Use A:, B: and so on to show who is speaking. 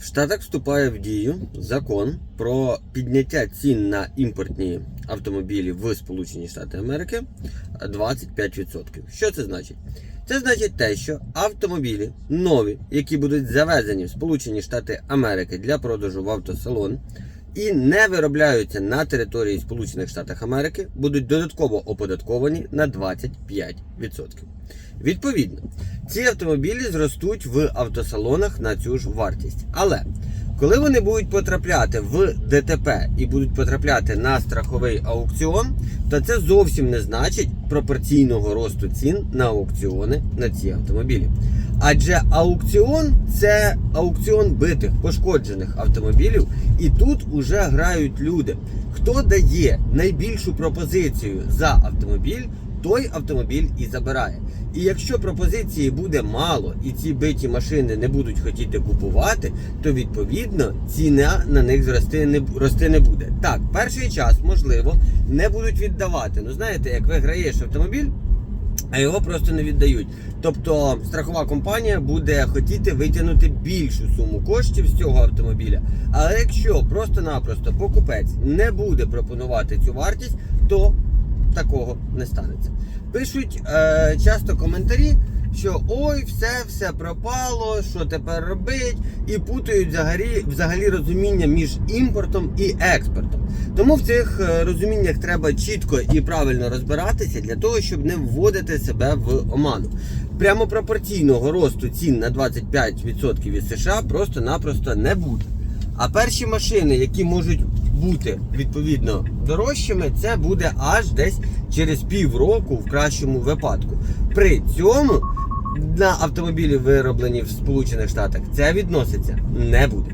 A: В Штатах вступає в дію закон про підняття цін на імпортні автомобілі в Сполучені Штати Америки 25%. Що це значить? Це значить те, що автомобілі нові, які будуть завезені в Сполучені Штати Америки для продажу в автосалон і не виробляються на території Сполучених Штатів Америки, будуть додатково оподатковані на 25%. Відповідно, ці автомобілі зростуть в автосалонах на цю ж вартість. Але коли вони будуть потрапляти в ДТП і будуть потрапляти на страховий аукціон, то це зовсім не значить пропорційного росту цін на аукціони на ці автомобілі. Адже аукціон це аукціон битих, пошкоджених автомобілів, і тут уже грають люди. Хто дає найбільшу пропозицію за автомобіль, той автомобіль і забирає. І якщо пропозиції буде мало і ці биті машини не будуть хотіти купувати, то відповідно ціна на них зрости не рости не буде. Так, перший час можливо не будуть віддавати. Ну знаєте, як виграєш автомобіль. А його просто не віддають. Тобто страхова компанія буде хотіти витягнути більшу суму коштів з цього автомобіля. Але якщо просто-напросто покупець не буде пропонувати цю вартість, то такого не станеться. Пишуть е, часто коментарі, що ой, все, все пропало, що тепер робить, і путають взагалі, взагалі розуміння між імпортом і експортом. Тому в цих е, розуміннях треба чітко і правильно розбиратися для того, щоб не вводити себе в оману. Прямо пропорційного росту цін на 25% від США просто-напросто не буде. А перші машини, які можуть бути відповідно дорожчими, це буде аж десь через півроку в кращому випадку. При цьому на автомобілі, вироблені в Сполучених Штатах, це відноситься не буде.